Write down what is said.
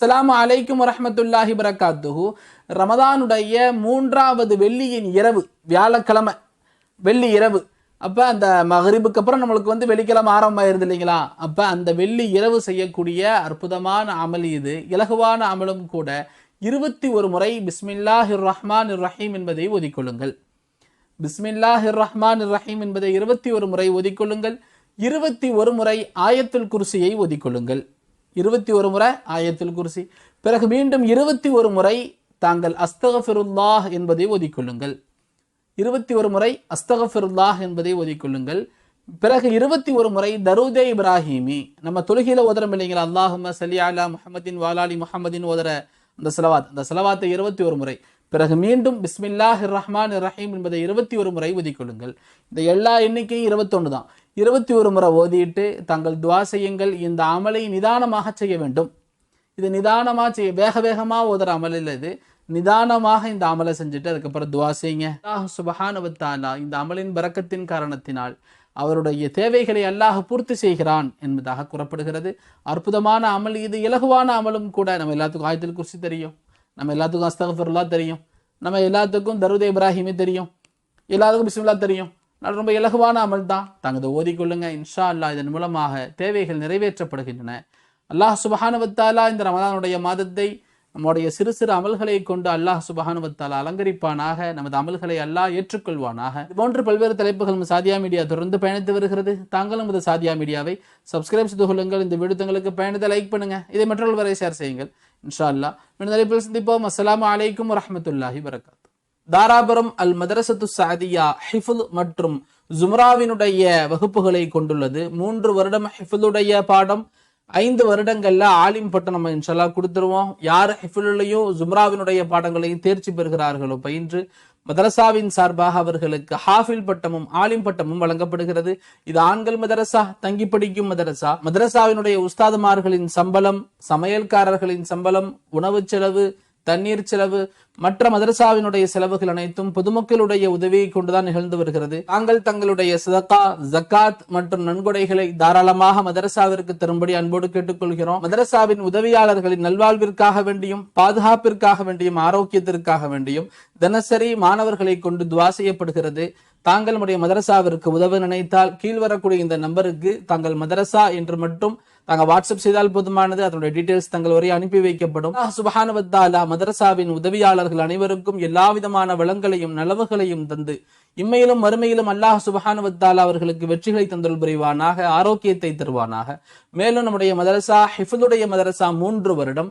சலாம் அலைக்கும் வரமத்துல்லாஹி வரகாத்துஹு ரமதானுடைய மூன்றாவது வெள்ளியின் இரவு வியாழக்கிழமை வெள்ளி இரவு. அப்போ அந்த மகரிபுக்கு அப்புறம் நம்மளுக்கு வந்து வெள்ளிக்கிழமை ஆரம்பமாயிருது இல்லைங்களா? அப்போ அந்த வெள்ளி இரவு செய்யக்கூடிய அற்புதமான அமல் இது. இலகுவான அமலும் கூட இருபத்தி ஒரு முறை பிஸ்மில்லாஹிர் ரஹ்மான் ரஹீம் என்பதை ஒதிக்கொள்ளுங்கள் பிஸ்மில்லாஹிர் ரஹ்மான் ரஹீம் என்பதை இருபத்தி ஒரு முறை ஒதிக்கொள்ளுங்கள் இருபத்தி ஒரு முறை ஆயத்துல் குர்சியை ஒதிக்கொள்ளுங்கள் இருபத்தி ஒரு முறை ஆயத்தில் குர்சி. பிறகு மீண்டும் இருபத்தி ஒரு முறை தாங்கள் அஸ்தகஃபிருல்லாஹ் என்பதை ஒதிக்கொள்ளுங்கள் இருபத்தி ஒரு முறை அஸ்தகஃபிருல்லாஹ் என்பதை ஒதிக்கொள்ளுங்கள் பிறகு இருபத்தி ஒரு முறை தரூதே இப்ராஹிமி. நம்ம தொழுகையில் ஓதுறோம் இல்லைங்களா? அல்லாஹும சலி அலா முஹம்மதின் வாலாலி முஹம்மதின் ஓதுற அந்த செலவாத். அந்த செலவாத்தை இருபத்தி ஒரு முறை. பிறகு மீண்டும் பிஸ்மில்லாஹ் ரஹ்மான் ரஹீம் என்பதை இருபத்தி ஒரு முறை ஓதிக்கொள்ளுங்கள். இந்த எல்லா எண்ணிக்கையும் இருபத்தொன்று தான். இருபத்தி ஒரு முறை ஓதிட்டு தங்கள் துவா செய்யுங்கள் இந்த அமலை நிதானமாக செய்ய வேண்டும். இது நிதானமாக செய்ய வேக வேகமாக ஓதுற அமல் இல்லை இது. நிதானமாக இந்த அமலை செஞ்சுட்டு அதுக்கப்புறம் துவா செய்யுங்க அல்லாஹ் இந்த அமலின் பறக்கத்தின் காரணத்தினால் அவருடைய தேவைகளை அல்லாஹ் பூர்த்தி செய்கிறான் என்பதாக கூறப்படுகிறது. அற்புதமான அமல் இது இலகுவான அமலும் கூட நம்ம எல்லாத்துக்கும் ஆயத்தில் குறிச்சி தெரியும். நம்ம எல்லாத்துக்கும் அஸ்தகஃபர்லா தெரியும். நம்ம எல்லாத்துக்கும் தருதே இப்ராஹிமே தெரியும். எல்லாத்துக்கும் பிஸ்மில்லா தெரியும். அது ரொம்ப இலகுவான அமல் தான். தாங்க இதை ஓதிக்கொள்ளுங்க. இன்ஷா அல்லாஹ் இதன் மூலமாக தேவைகள் நிறைவேற்றப்படுகின்றன. அல்லாஹ் சுபஹானுவத்தாலா இந்த ரமதானுடைய மாதத்தை நம்முடைய சிறு சிறு அமல்களை கொண்டு அல்லாஹ் சுபஹானுவத்தாலா அலங்கரிப்பானாக நமது அமல்களை அல்லாஹ் ஏற்றுக்கொள்வானாக. இது போன்று பல்வேறு தலைப்புகள் நம்ம சாதியா மீடியா தொடர்ந்து பயணித்து வருகிறது. தாங்களும் நமது சாதியா மீடியாவை சப்ஸ்கிரைப் செய்து கொள்ளுங்கள். இந்த வீடு தங்களுக்கு பயணத்தை லைக் பண்ணுங்க. இதை மற்றவர்கள் வரை ஷேர் செய்யுங்கள். இன்ஷா அல்லாஹ் மீண்டும் தலைப்பில் சந்திப்போம். அஸ்லாம் அலைக்கும் வரமத்துல்லாஹி வரகாத் தாராபுரம் அல் மதரசத்து சாதியா ஹிஃபுல் மற்றும் ஜும்ராவினுடைய வகுப்புகளை கொண்டுள்ளது. மூன்று வருடம் ஹிஃபுலுடைய பாடம். ஐந்து வருடங்கள்ல ஆலிம் பட்டம் நம்ம இன்ஷல்லா கொடுத்துருவோம். யார் ஹிஃபுலையும் ஜும்ராவினுடைய பாடங்களையும் தேர்ச்சி பெறுகிறார்களோ பயின்று மதரசாவின் சார்பாக அவர்களுக்கு ஹாஃபில் பட்டமும் ஆலிம் பட்டமும் வழங்கப்படுகிறது. இது ஆண்கள் மதரசா தங்கி படிக்கும் மதரசா மதரசாவினுடைய உஸ்தாதுமார்களின் சம்பளம் சமையல்காரர்களின் சம்பளம் உணவு செலவு தண்ணீர் செலவு மற்ற மதரசாவினுடைய செலவுகள் அனைத்தும் பொதுமக்களுடைய உதவியை கொண்டுதான் நிகழ்ந்து வருகிறது. தாங்கள் தங்களுடைய சதகா ஜக்காத் மற்றும் நன்கொடைகளை தாராளமாக மதரசாவிற்கு தரும்படி அன்போடு கேட்டுக்கொள்கிறோம். மதரசாவின் உதவியாளர்களின் நல்வாழ்விற்காக வேண்டியும் பாதுகாப்பிற்காக வேண்டியும் ஆரோக்கியத்திற்காக வேண்டியும் தினசரி மாணவர்களை கொண்டு துவா செய்யப்படுகிறது. தாங்கள் நம்முடைய மதரசாவிற்கு உதவ நினைத்தால் கீழ் வரக்கூடிய இந்த நம்பருக்கு தாங்கள் மதரசா என்று மட்டும் தாங்கள் வாட்ஸ்அப் செய்தால் போதுமானது. அதனுடைய டீடைல்ஸ் தங்கள் வரை அனுப்பி வைக்கப்படும். சுபஹானவத்தாலா மதரசாவின் உதவியாளர்கள் அனைவருக்கும் எல்லா விதமான வளங்களையும் நலவுகளையும் தந்து இம்மையிலும் மறுமையிலும் அல்லாஹ் சுபஹானவத்தாலா அவர்களுக்கு வெற்றிகளை தந்தல் புரிவானாக ஆரோக்கியத்தை தருவானாக. மேலும் நம்முடைய மதரசா ஹிஃபுலுடைய மதரசா மூன்று வருடம்